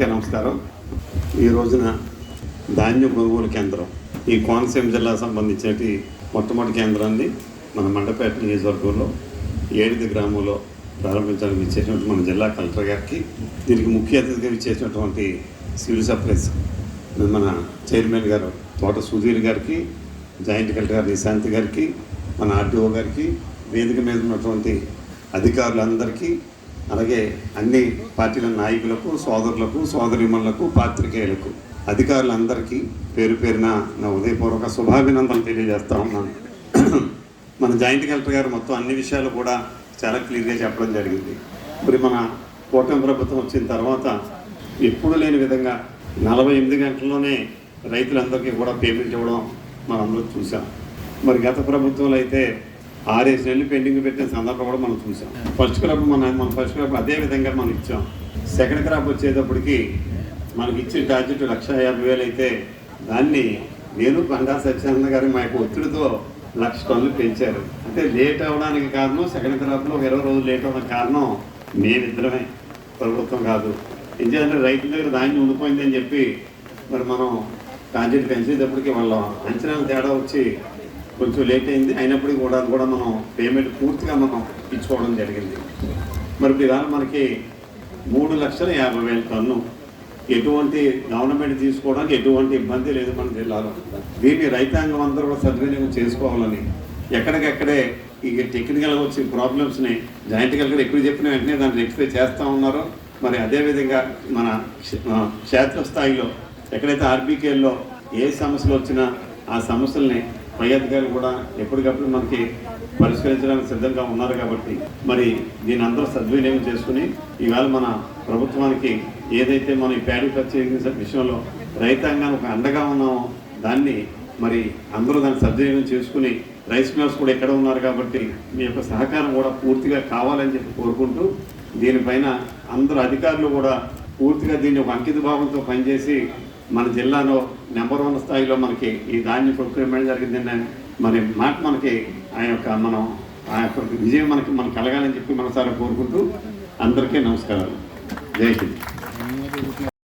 అందరికీ నమస్కారం. ఈ రోజున ధాన్య కొనుగోలు కేంద్రం ఈ కోనసీమ జిల్లా సంబంధించినటి మొట్టమొదటి కేంద్రాన్ని మన మండపేట నియోజకవర్గంలో ఏడిది గ్రామంలో ప్రారంభించడానికి ఇచ్చేటువంటి మన జిల్లా కలెక్టర్ గారికి దీనికి ముఖ్య అతిథిగా ఇచ్చేసినటువంటి సివిల్ సప్లైస్ మన చైర్మన్ గారు తోట సుధీర్ గారికి జాయింట్ కలెక్టర్ గారు నిశాంత్ గారికి మన ఆర్టీఓ గారికి వేదిక మీద ఉన్నటువంటి అధికారులందరికీ అలాగే అన్ని పార్టీల నాయకులకు సోదరులకు సోదరిమణులకు పాత్రికేయులకు అధికారులందరికీ పేరు పేరున నా ఉదయపూర్వక శుభాభినందనలు తెలియజేస్తా ఉన్నాను. మన జాయింట్ కలెక్టర్ గారు మొత్తం అన్ని విషయాలు కూడా చాలా క్లియర్గా చెప్పడం జరిగింది. మరి మన కూటమి ప్రభుత్వం వచ్చిన తర్వాత ఎప్పుడు లేని విధంగా నలభై ఎనిమిది గంటల్లోనే రైతులందరికీ కూడా పేమెంట్ ఇవ్వడం మనందరూ చూసాం మరి గత ప్రభుత్వంలో అయితే ఆరేసి నెలలు పెండింగ్ పెట్టిన సందర్భం కూడా మనం చూసాం. ఫస్ట్ క్రాప్ మన మన ఫస్ట్ క్రాప్ అదే విధంగా మనం ఇచ్చాం. సెకండ్ క్రాప్ వచ్చేటప్పటికి మనకి ఇచ్చిన టార్గెట్ లక్ష యాభై వేలు అయితే దాన్ని నేను బండా సత్యానంద గారి మా యొక్క ఒత్తిడితో లక్ష టన్నులు పెంచారు. అంటే లేట్ అవ్వడానికి కారణం సెకండ్ క్రాప్లో ఒక ఇరవై రోజులు లేట్ అవ్వడానికి కారణం మేమిద్దరమే. ప్రభుత్వం కాదు. ఎందుకంటే రైతుల దగ్గర ధాన్యం ఉండిపోయిందని చెప్పి మరి మనం టార్గెట్ పెంచేటప్పటికి వాళ్ళ అంచనాలు తేడా వచ్చి కొంచెం లేట్ అయింది. అయినప్పటికీ కూడా కూడా మనం పేమెంట్ పూర్తిగా మనం ఇచ్చుకోవడం జరిగింది. మరి ప్రధాన మనకి మూడు లక్షల యాభై వేల టన్ను. ఎటువంటి గవర్నమెంట్ తీసుకోవడానికి ఎటువంటి ఇబ్బంది లేదు మన జిల్లాలో. దీన్ని రైతాంగం అందరూ కూడా సద్వినియోగం చేసుకోవాలని ఎక్కడికెక్కడే ఇక టెక్నికల్గా వచ్చిన ప్రాబ్లమ్స్ని జాయింట్ కలెక్టర్ ఎక్కువ చెప్పిన వెంటనే దాన్ని రెక్టిఫై చేస్తూ ఉన్నారో. మరి అదేవిధంగా మన క్షేత్ర స్థాయిలో క్షేత్రస్థాయిలో ఎక్కడైతే ఆర్బీకేల్లో ఏ సమస్యలు వచ్చినా ఆ సమస్యల్ని పై అధికారులు కూడా ఎప్పటికప్పుడు మనకి పరిష్కరించడానికి సిద్ధంగా ఉన్నారు కాబట్టి మరి దీని అందరూ సద్వినియోగం చేసుకుని ఈవేళ మన ప్రభుత్వానికి ఏదైతే మనం ఈ ప్యాడీ పర్చేసింగ్ విషయంలో రైతాంగానికి ఒక అండగా ఉన్నామో దాన్ని మరి అందరూ దాన్ని సద్వినియోగం చేసుకుని రైస్ మిల్స్ కూడా ఎక్కడ ఉన్నారు కాబట్టి మీ యొక్క సహకారం కూడా పూర్తిగా కావాలని చెప్పి కోరుకుంటూ దీనిపైన అందరు అధికారులు కూడా పూర్తిగా దీన్ని ఒక అంకిత భావంతో పనిచేసి మన జిల్లాలో నెంబర్ వన్ స్థాయిలో మనకి ఈ ధాన్యం ప్రొక్యూర్మెంట్ జరిగిందని మరి మాట మనకి ఆ యొక్క మనం ఆ యొక్క విజయం మనకి మనం కలగాలని చెప్పి మనసారా కోరుకుంటూ అందరికీ నమస్కారాలు. జై హింద్.